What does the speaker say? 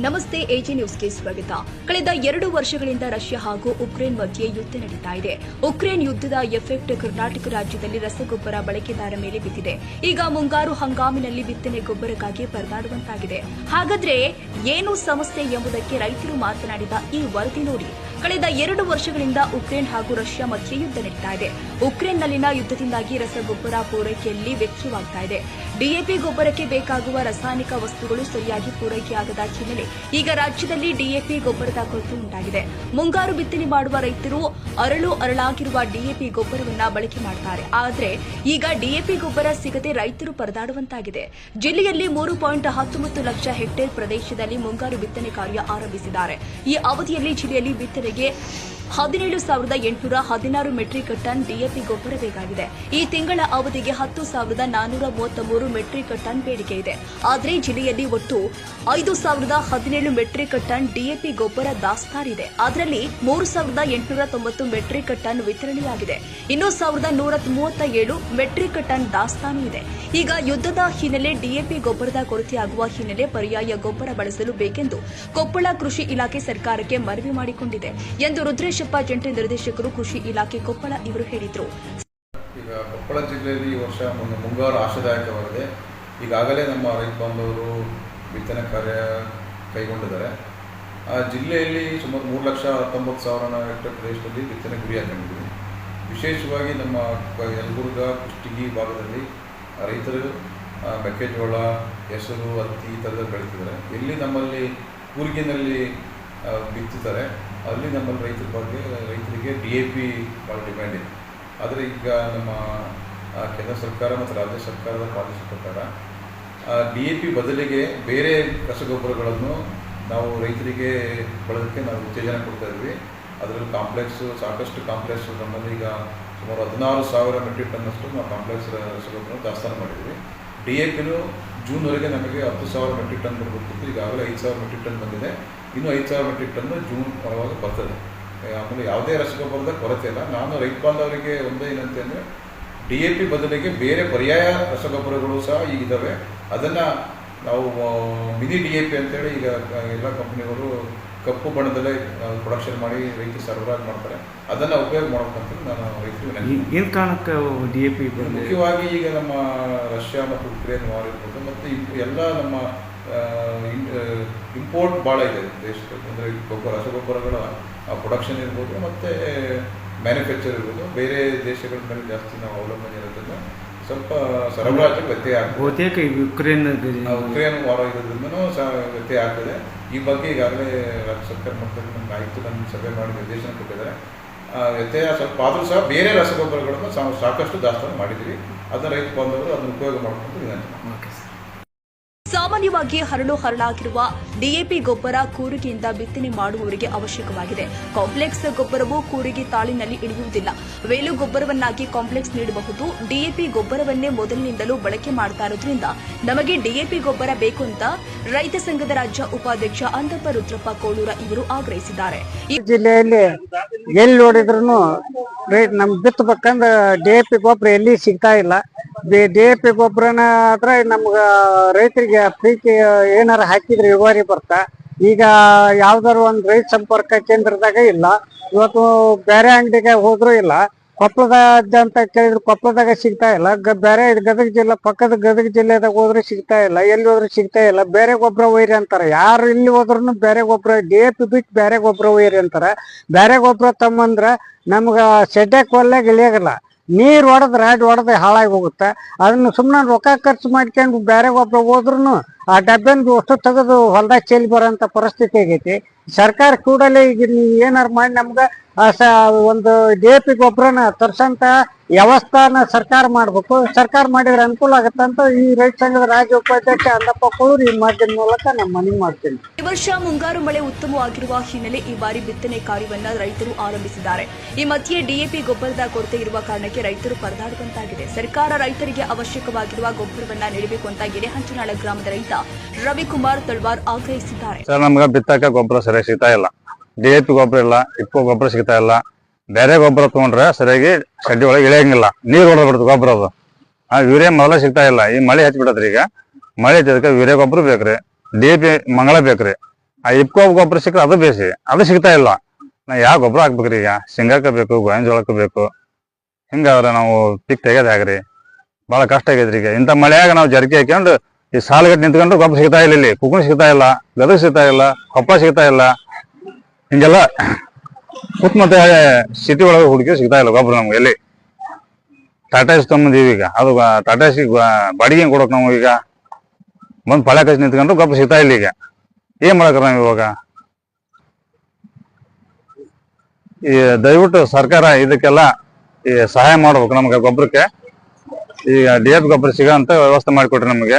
ನಮಸ್ತೆ ಎಜಿ ನ್ಯೂಸ್ಗೆ ಸ್ವಾಗತ. ಕಳೆದ ಎರಡು ವರ್ಷಗಳಿಂದ ರಷ್ಯಾ ಹಾಗೂ ಉಕ್ರೇನ್ ಮಧ್ಯೆ ಯುದ್ಧ ನಡೀತಾ ಇದೆ. ಉಕ್ರೇನ್ ಯುದ್ಧದ ಎಫೆಕ್ಟ್ ಕರ್ನಾಟಕ ರಾಜ್ಯದಲ್ಲಿ ರಸಗೊಬ್ಬರ ಬಳಕೆದಾರ ಮೇಲೆ ಬಿದ್ದಿದೆ. ಈಗ ಮುಂಗಾರು ಹಂಗಾಮಿನಲ್ಲಿ ಬಿತ್ತನೆ ಗೊಬ್ಬರಕ್ಕಾಗಿ ಪರದಾಡುವಂತಾಗಿದೆ. ಹಾಗಾದ್ರೆ ಏನು ಸಮಸ್ಯೆ ಎಂಬುದಕ್ಕೆ ರೈತರು ಮಾತನಾಡಿದ ಈ ವರದಿ ನೋಡಿ. ಕಳೆದ ಎರಡು ವರ್ಷಗಳಿಂದ ಉಕ್ರೇನ್ ಹಾಗೂ ರಷ್ಯಾ ಮಧ್ಯೆ ಯುದ್ಧ ನಡೀತಾ ಇದೆ. ಉಕ್ರೇನ್ನಲ್ಲಿನ ಯುದ್ಧದಿಂದಾಗಿ ರಸಗೊಬ್ಬರ ಪೂರೈಕೆಯಲ್ಲಿ ವೆಚ್ಚವಾಗ್ತಾ ಇದೆ. ಡಿಎಪಿ ಗೊಬ್ಬರಕ್ಕೆ ಬೇಕಾಗುವ ರಾಸಾಯನಿಕ ವಸ್ತುಗಳು ಸರಿಯಾಗಿ ಪೂರೈಕೆಯಾಗದ ಹಿನ್ನೆಲೆ ಈಗ ರಾಜ್ಯದಲ್ಲಿ ಡಿಎಪಿ ಗೊಬ್ಬರದ ಕೊರತೆ ಉಂಟಾಗಿದೆ. ಮುಂಗಾರು ಬಿತ್ತನೆ ಮಾಡುವ ರೈತರು ಅರಳು ಅರಳಾಗಿರುವ ಡಿಎಪಿ ಗೊಬ್ಬರವನ್ನು ಬಳಕೆ ಮಾಡುತ್ತಾರೆ ಆದರೆ ಈಗ ಡಿಎಪಿ ಗೊಬ್ಬರ ಸಿಗದೆ ರೈತರು ಪರದಾಡುವಂತಾಗಿದೆ. ಜಿಲ್ಲೆಯಲ್ಲಿ ಮೂರು ಪಾಯಿಂಟ್ ಹತ್ತೊಂಬತ್ತು ಲಕ್ಷ ಹೆಕ್ಟೇರ್ ಪ್ರದೇಶದಲ್ಲಿ ಮುಂಗಾರು ಬಿತ್ತನೆ ಕಾರ್ಯ ಆರಂಭಿಸಿದ್ದಾರೆ. ಈ ಅವಧಿಯಲ್ಲಿ ಜಿಲ್ಲೆಯಲ್ಲಿ থেকে ಹದಿನೇಳು ಸಾವಿರದ ಎಂಟುನೂರ ಹದಿನಾರು ಮೆಟ್ರಿಕ್ ಟನ್ ಡಿಎಪಿ ಗೊಬ್ಬರ ಬೇಕಾಗಿದೆ ಈ ತಿಂಗಳ ಅವಧಿಗೆ ಹತ್ತು ಸಾವಿರದ ನಾನ್ನೂರ ಮೂವತ್ಮೂರು ಮೆಟ್ರಿಕ್ ಟನ್ ಬೇಡಿಕೆ ಇದೆ. ಆದರೆ ಜಿಲ್ಲೆಯಲ್ಲಿ ಒಟ್ಟು ಐದು ಸಾವಿರದ ಹದಿನೇಳು ಮೆಟ್ರಿಕ್ ಟನ್ ಡಿಎಪಿ ಗೊಬ್ಬರ ದಾಸ್ತಾರಿದೆ. ಅದರಲ್ಲಿ ಮೂರು ಸಾವಿರದ ಎಂಟುನೂರ ತೊಂಬತ್ತು ಮೆಟ್ರಿಕ್ ಟನ್ ವಿತರಣೆಯಾಗಿದೆ. ಇನ್ನು ಸಾವಿರದ ನೂರ ಮೂವತ್ತ ಏಳು ಮೆಟ್ರಿಕ್ ಟನ್ ದಾಸ್ತಾನು ಇದೆ. ಈಗ ಯುದ್ಧದ ಹಿನ್ನೆಲೆ ಡಿಎಪಿ ಗೊಬ್ಬರದ ಕೊರತೆಯಾಗುವ ಹಿನ್ನೆಲೆ ಪರ್ಯಾಯ ಗೊಬ್ಬರ ಬಳಸಲು ಬೇಕೆಂದು ಕೊಪ್ಪಳ ಕೃಷಿ ಇಲಾಖೆ ಸರ್ಕಾರಕ್ಕೆ ಮನವಿ ಮಾಡಿಕೊಂಡಿದೆ ಎಂದು ರುದ್ರೇಶಪ್ಪ ಜಂಟಿ ನಿರ್ದೇಶಕರು, ಕೃಷಿ ಇಲಾಖೆ ಕೊಪ್ಪಳ ಇವರು ಹೇಳಿದರು. ಈಗ ಕೊಪ್ಪಳ ಜಿಲ್ಲೆಯಲ್ಲಿ ಈ ವರ್ಷ ಮುಂಗಾರು ಆಶಾದಾಯಕವಾಗಿದೆ. ಈಗಾಗಲೇ ನಮ್ಮ ರೈತ ಬಾಂಧವರು ಬಿತ್ತನೆ ಕಾರ್ಯ ಕೈಗೊಂಡಿದ್ದಾರೆ. ಆ ಜಿಲ್ಲೆಯಲ್ಲಿ ಸುಮಾರು ಮೂರು ಲಕ್ಷ ಹತ್ತೊಂಬತ್ತು ಸಾವಿರ ಹೆಕ್ಟರ್ ಪ್ರದೇಶದಲ್ಲಿ ಬಿತ್ತನೆ ಗುರಿ ಹಾಕೊಂಡಿದ್ದೀವಿ ವಿಶೇಷವಾಗಿ ನಮ್ಮ ಯಲಬುರ್ಗ, ಕುಷ್ಟಗಿ ಭಾಗದಲ್ಲಿ ರೈತರು ಮೆಕ್ಕೆಜೋಳ, ಹೆಸರು, ಹತ್ತಿ ಈ ಥರದ ಬೆಳೀತಿದ್ದಾರೆ. ಎಲ್ಲಿ ನಮ್ಮಲ್ಲಿ ಕೂರ್ಗಿನಲ್ಲಿ ಬಿತ್ತಿದ್ದಾರೆ ಅಲ್ಲಿ ನಮ್ಮಲ್ಲಿ ರೈತರ ಬಗ್ಗೆ, ರೈತರಿಗೆ ಡಿ ಎ ಪಿ ಭಾಳ ಡಿಮ್ಯಾಂಡ್ ಇದೆ. ಆದರೆ ಈಗ ನಮ್ಮ ಕೇಂದ್ರ ಸರ್ಕಾರ ಮತ್ತು ರಾಜ್ಯ ಸರ್ಕಾರದ ಪಾಲಿಸಿ ಪ್ರಕಾರ ಡಿ ಎ ಪಿ ಬದಲಿಗೆ ಬೇರೆ ರಸಗೊಬ್ಬರಗಳನ್ನು ನಾವು ರೈತರಿಗೆ ಬಳಸೋಕ್ಕೆ ನಾವು ಉತ್ತೇಜನ ಕೊಡ್ತಾ ಇದ್ವಿ. ಅದರಲ್ಲಿ ಕಾಂಪ್ಲೆಕ್ಸು ಸಾಕಷ್ಟು ಕಾಂಪ್ಲೆಕ್ಸ್ ನಮ್ಮಲ್ಲಿ ಈಗ ಸುಮಾರು ಹದಿನಾರು ಸಾವಿರ ಮೆಟ್ರಿಕ್ ಟನ್ನಷ್ಟು ನಾವು ಕಾಂಪ್ಲೆಕ್ಸ್ ರಸಗೊಬ್ಬರ ದಾಸ್ತಾನು ಮಾಡಿದ್ವಿ. ಡಿ ಎ ಪಿನು ಜೂನ್ವರೆಗೆ ನಮಗೆ ಹತ್ತು ಸಾವಿರ ಮೆಟ್ರಿಕ್ ಟನ್ ಬರಬೇಕಿತ್ತು. ಈಗಾಗಲೇ ಐದು ಸಾವಿರ ಮೆಟ್ರಿಕ್ ಟನ್ ಬಂದಿದೆ. ಇನ್ನೂ ಐದು ಸಾವಿರ ಮೆಟ್ರಿಕ್ ಟನ್ ಜೂನ್ ಪರವಾಗಿ ಬರ್ತದೆ. ಆಮೇಲೆ ಯಾವುದೇ ರಸಗೊಬ್ಬರದ ಕೊರತೆ ಇಲ್ಲ. ನಾನು ರೈತ ಬಾಂಧವರಿಗೆ ಒಂದೇ ಏನಂತೆ ಅಂದರೆ ಡಿ ಎ ಪಿ ಬದಲಿಗೆ ಬೇರೆ ಪರ್ಯಾಯ ರಸಗೊಬ್ಬರಗಳು ಸಹ ಈಗ ಇದ್ದಾವೆ ಅದನ್ನು ನಾವು ಮಿನಿ ಡಿ ಎ ಪಿ ಅಂತೇಳಿ ಈಗ ಎಲ್ಲ ಕಂಪ್ನಿಗಳು ಕಪ್ಪು ಬಣ್ಣದಲ್ಲೇ ಪ್ರೊಡಕ್ಷನ್ ಮಾಡಿ ರೈತರು ಸರಬರಾಜು ಮಾಡ್ತಾರೆ. ಅದನ್ನು ಉಪಯೋಗ ಮಾಡ್ಬೇಕಂತ ನಾನು ರೈತರಿಗೆ. ಏನು ಕಾರಣಕ್ಕೆ ಡಿ ಎ ಪಿ ಮುಖ್ಯವಾಗಿ ಈಗ ನಮ್ಮ ರಷ್ಯಾ ಮತ್ತು ಉಕ್ರೇನ್ ವಾರ್ ಇರ್ಬೋದು ಮತ್ತು ಎಲ್ಲ ನಮ್ಮ ಇಂಪೋರ್ಟ್ ಭಾಳ ಇದೆ ದೇಶದಲ್ಲಿ. ಅಂದರೆ ಗೊಬ್ಬರ ರಸಗೊಬ್ಬರಗಳ ಪ್ರೊಡಕ್ಷನ್ ಇರ್ಬೋದು ಮತ್ತು ಮ್ಯಾನುಫ್ಯಾಕ್ಚರ್ ಇರ್ಬೋದು. ಬೇರೆ ದೇಶಗಳ ಮೇಲೆ ಜಾಸ್ತಿ ನಾವು ಅವಲಂಬನೆ ಇರೋದ್ರಿಂದ ಸ್ವಲ್ಪ ಸರಬರಾಜು ವ್ಯತ್ಯಯ ಆಗ್ತದೆ. ಬಹುತೇಕ ಯುಕ್ರೇನ್ ಆ ಉಕ್ರೇನ್ ವಾರ ಇರೋದ್ರಿಂದನೂ ಸಹ ವ್ಯತ್ಯಯ ಆಗ್ತದೆ. ಈ ಬಗ್ಗೆ ಈಗಾಗಲೇ ರಾಜ್ಯ ಸರ್ಕಾರ ಮಟ್ಟದಲ್ಲಿ ನಮ್ಗೆ ಆಯಿತು ನಮ್ಮ ಸಭೆ ಮಾಡಿ ನಿರ್ದೇಶನ ಕೊಟ್ಟಿದ್ದಾರೆ. ವ್ಯತ್ಯಯ ಸ್ವಲ್ಪ ಆದರೂ ಸಹ ಬೇರೆ ರಸಗೊಬ್ಬರಗಳನ್ನು ಸಾಕಷ್ಟು ದಾಸ್ತಾನು ಮಾಡಿದ್ದೀವಿ. ಅದನ್ನ ರೈತ ಬಾಂಧವರು ಅದನ್ನು ಉಪಯೋಗ ಮಾಡ್ಕೊಂಡು ವಿನಂತಿ ಓಕೆ ಸರ್. ಸಾಮಾನ್ಯವಾಗಿ ಹರಳು ಹರಳಾಗಿರುವ ಡಿಎಪಿ ಗೊಬ್ಬರ ಕೂರಿಗೆಯಿಂದ ಬಿತ್ತನೆ ಮಾಡುವವರಿಗೆ ಅವಶ್ಯಕವಾಗಿದೆ. ಕಾಂಪ್ಲೆಕ್ಸ್ ಗೊಬ್ಬರವು ಕೂರಿಗೆ ತಾಳಿನಲ್ಲಿ ಇಳಿಯುವುದಿಲ್ಲ. ವೇಲು ಗೊಬ್ಬರವನ್ನಾಗಿ ಕಾಂಪ್ಲೆಕ್ಸ್ ನೀಡಬಹುದು. ಡಿಎಪಿ ಗೊಬ್ಬರವನ್ನೇ ಮೊದಲಿನಿಂದಲೂ ಬಳಕೆ ಮಾಡ್ತಾ ಇರೋದ್ರಿಂದ ನಮಗೆ ಡಿಎಪಿ ಗೊಬ್ಬರ ಬೇಕು ಅಂತ ರೈತ ಸಂಘದ ರಾಜ್ಯ ಉಪಾಧ್ಯಕ್ಷ ಅಂದಪ್ಪ ರುದ್ರಪ್ಪ ಕೋಳೂರ ಇವರು ಆಗ್ರಹಿಸಿದ್ದಾರೆ. ಜಿಲ್ಲೆಯಲ್ಲಿ ಎಲ್ಲಿ ನೋಡಿದ್ರು ರೇಟ್ ನಮ್ ಬಿತ್ತಬೇಕಂದ್ರೆ ಡಿಎಪಿ ಗೊಬ್ಬರ ಎಲ್ಲಿ ಸಿಗ್ತಾ ಇಲ್ಲ. ಡಿ ಎ ಪಿ ಗೊಬ್ಬರನ ಆದ್ರೆ ನಮ್ಗ ರೈತರಿಗೆ ಪ್ರೀತಿ ಏನಾರ ಹಾಕಿದ್ರೆ ಇಳುವರಿ ಬರ್ತಾ. ಈಗ ಯಾವ್ದಾರು ಒಂದ್ ರೈತ ಸಂಪರ್ಕ ಕೇಂದ್ರದಾಗ ಇಲ್ಲ. ಇವತ್ತು ಬೇರೆ ಅಂಗಡಿಗೆ ಹೋದ್ರು ಇಲ್ಲ. ಕೊಪ್ಪಳದ ಅಂತ ಕೇಳಿದ್ರು ಕೊಪ್ಪಳದಾಗ ಸಿಗ್ತಾ ಇಲ್ಲ. ಬೇರೆ ಗದಗ ಜಿಲ್ಲೆ, ಪಕ್ಕದ ಗದಗ ಜಿಲ್ಲೆದಾಗ ಹೋದ್ರೆ ಸಿಗ್ತಾ ಇಲ್ಲ. ಎಲ್ಲಿ ಹೋದ್ರೆ ಸಿಗ್ತಾ ಇಲ್ಲ. ಬೇರೆ ಗೊಬ್ಬರ ಒಯ್ರಿ ಅಂತಾರೆ. ಯಾರು ಇಲ್ಲಿ ಹೋದ್ರು ಬೇರೆ ಗೊಬ್ಬರ, ಡಿ ಎ ಪಿ ಬಿಟ್ಟು ಬೇರೆ ಗೊಬ್ಬರ ಒಯ್ರಿ ಅಂತಾರೆ. ಬೇರೆ ಗೊಬ್ಬರ ತಮ್ಮಂದ್ರ ನಮ್ಗ ಸೆಡ್ಯಾಕ್ ಹೊಲ್ಯಾಗ ಇಳಿಯಾಗಲ್ಲ ನೀರ್ ಹೊಡೆದ್ ರಾಡ್ ಹೊಡೆದ್ ಹಾಳಾಗಿ ಹೋಗುತ್ತೆ. ಅದನ್ನ ಸುಮ್ಮನೆ ರೊಕ್ಕ ಖರ್ಚು ಮಾಡ್ಕೊಂಡು ಬೇರೆ ಒಬ್ಬ ಹೋದ್ರು ಆ ಡಬ್ಬೆನ್ ಅಷ್ಟು ತೆಗೆದು ಹೊಲ್ದಾಗ ಚೆಲ್ಲಿ ಬರೋಂಥ ಪರಿಸ್ಥಿತಿ ಆಗೈತಿ. ಸರ್ಕಾರ ಕೂಡಲೇ ಈಗ ನೀವು ಏನಾರು ಮಾಡಿ ನಮ್ಗ ಒಂದು ಡಿ ಎ ಪಿ ಗೊಬ್ಬರನ ತರ್ಸಂತ ವ್ಯವಸ್ಥಾನ ಸರ್ಕಾರ ಮಾಡ್ಬೇಕು. ಸರ್ಕಾರ ಮಾಡಿದ್ರೆ ಅನುಕೂಲ ಆಗತ್ತೆ ಅಂತ ಈ ರೈತ ಸಂಘದ ರಾಜ್ಯ ಉಪಾಧ್ಯಕ್ಷ ಅಂದಪ್ಪ ಕೋಳೂರು ಈ ಮಾಧ್ಯಮ ಮೂಲಕ ನಾನು ಮನವಿ ಮಾಡ್ತೀನಿ. ಈ ವರ್ಷ ಮುಂಗಾರು ಮಳೆ ಉತ್ತಮವಾಗಿರುವ ಹಿನ್ನೆಲೆ ಈ ಬಾರಿ ಬಿತ್ತನೆ ಕಾರ್ಯವನ್ನ ರೈತರು ಆರಂಭಿಸಿದ್ದಾರೆ. ಈ ಮಧ್ಯೆ ಡಿಎಪಿ ಗೊಬ್ಬರದ ಕೊರತೆ ಇರುವ ಕಾರಣಕ್ಕೆ ರೈತರು ಪರದಾಡುವಂತಾಗಿದೆ. ಸರ್ಕಾರ ರೈತರಿಗೆ ಅವಶ್ಯಕವಾಗಿರುವ ಗೊಬ್ಬರವನ್ನ ನೀಡಬೇಕು ಅಂತ ಗಿರಿಹಂಚನಾಳ ಗ್ರಾಮದ ರೈತ ರವಿಕುಮಾರ್ ತಳ್ವಾರ್ ಆಗ್ರಹಿಸಿದ್ದಾರೆ. ಸರ್ ನಮ್ಗೆ ಬಿತ್ತಕ್ಕೆ ಗೊಬ್ಬರ ಸರಿಯಾಗಿ ಸಿಗ್ತಾ ಇಲ್ಲ. ಡಿ ಎ ಪಿ ಗೊಬ್ಬರ ಇಲ್ಲ, ಇಪ್ಪು ಗೊಬ್ಬರ ಸಿಗ್ತಾ ಇಲ್ಲ. ಬೇರೆ ಗೊಬ್ಬರ ತಗೊಂಡ್ರೆ ಸರಿಯಾಗಿ ಶೆಡ್ಡಿ ಒಳಗೆ ಇಳಿಯಂಗಿಲ್ಲ. ನೀರು ಹೊಡೆದ್ಬಿಡುತ್ತೆ ಗೊಬ್ಬರ ಅದು. ಆ, ಯೂರಿಯಾ ಮೊದಲ ಸಿಗ್ತಾ ಇಲ್ಲ. ಈ ಮಳೆ ಹಚ್ಚಿಬಿಡತ್ರಿ ಈಗ. ಮಳೆ ಹಚ್ಚಿದಕ್ಕೆ ಯೂರಿಯಾ ಗೊಬ್ಬರ ಬೇಕ್ರಿ. ಡಿ ಎ ಪಿ ಮಂಗಳ ಬೇಕ್ರಿ. ಆ ಇಪ್ಕೋ ಗೊಬ್ಬರ ಸಿಕ್ಕರೆ ಅದು ಬೇಸಿ. ಅದು ಸಿಗ್ತಾ ಇಲ್ಲ. ನಾ ಯಾವ ಗೊಬ್ಬರ ಹಾಕ್ಬೇಕ್ರಿ ಈಗ? ಶೇಂಗಾಕ ಬೇಕು ಜೋಳಕ್ಕೆ ಬೇಕು. ಹಿಂಗಾದ್ರೆ ನಾವು ಪಿಕ್ ತೆಗೆದಾಗ್ರಿ ಭಾಳ ಕಷ್ಟ ಆಗೈತ್ರಿ ಈಗ. ಇಂಥ ಮಳೆಯಾಗ ನಾವು ಜರ್ಕಿ ಹಾಕ್ಕೊಂಡು ಈ ಸಾಲಗಟ್ಟು ನಿಂತ್ಕೊಂಡು ಗೊಬ್ಬರ ಸಿಗ್ತಾ ಇಲ್ಲ ಇಲ್ಲಿ. ಕುಕ್ಕುಣಿ ಸಿಗ್ತಾ ಇಲ್ಲ, ಗದಗ ಸಿಗ್ತಾ ಇಲ್ಲ ಕೊಪ್ಪ ಸಿಗ್ತಾ ಇಲ್ಲ. ಹಿಂಗೆಲ್ಲ ಸುತ್ತಮುತ್ತ ಸಿಟಿ ಒಳಗೆ ಹುಡುಗಿ ಸಿಗ್ತಾ ಇಲ್ಲ ಗೊಬ್ಬರ ನಮ್ಗೆ ಎಲ್ಲಿ? ಟಾಟಾ ಎಸ್ ಈಗ. ಅದು ಟಾಟಾ ಎಸ್ ಬಾಡಿಗೆ ಕೊಡೋಕೆ ನಾವು ಈಗ? ಬಂದು ಪಳೆ ಕಚ್ಚಿ ನಿಂತ್ಕೊಂಡು ಗೊಬ್ಬರ ಸಿಗ್ತಾ ಇಲ್ಲ ಈಗ. ಏನ್ ಮಾಡಕ್ರ ನಾವು ಇವಾಗ? ಈ ದಯವಿಟ್ಟು ಸರ್ಕಾರ ಇದಕ್ಕೆಲ್ಲ ಈ ಸಹಾಯ ಮಾಡ್ಬೇಕು ನಮ್ಗೆ ಗೊಬ್ಬರಕ್ಕೆ ಈಗ ಡಿ ಎಫ್ ಗೊಬ್ಬರ ಸಿಗೋ ಅಂತ ವ್ಯವಸ್ಥೆ ಮಾಡಿಕೊಟ್ರಿ ನಮಗೆ.